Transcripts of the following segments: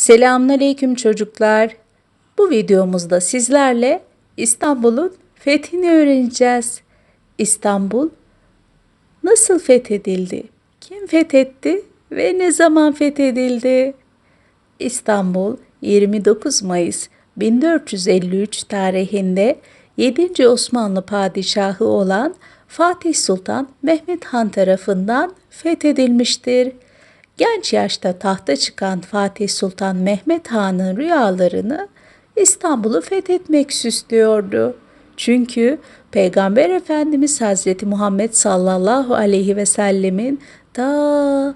Selamünaleyküm çocuklar. Bu videomuzda sizlerle İstanbul'un fethini öğreneceğiz. İstanbul nasıl fethedildi? Kim fethetti ve ne zaman fethedildi? İstanbul 29 Mayıs 1453 tarihinde 7. Osmanlı padişahı olan Fatih Sultan Mehmet Han tarafından fethedilmiştir. Genç yaşta tahta çıkan Fatih Sultan Mehmet Han'ın rüyalarını İstanbul'u fethetmek süslüyordu. Çünkü Peygamber Efendimiz Hazreti Muhammed sallallahu aleyhi ve sellemin ta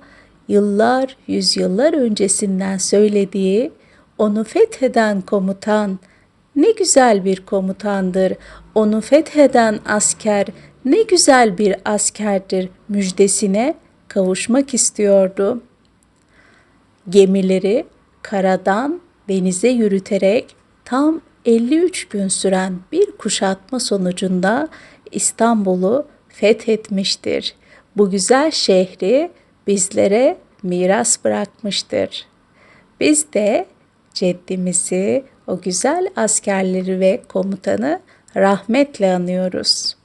yıllar, yüzyıllar öncesinden söylediği onu fetheden komutan ne güzel bir komutandır. Onu fetheden asker ne güzel bir askerdir müjdesine kavuşmak istiyordu. Gemileri karadan denize yürüterek tam 53 gün süren bir kuşatma sonucunda İstanbul'u fethetmiştir. Bu güzel şehri bizlere miras bırakmıştır. Biz de ceddimizi, o güzel askerleri ve komutanı rahmetle anıyoruz.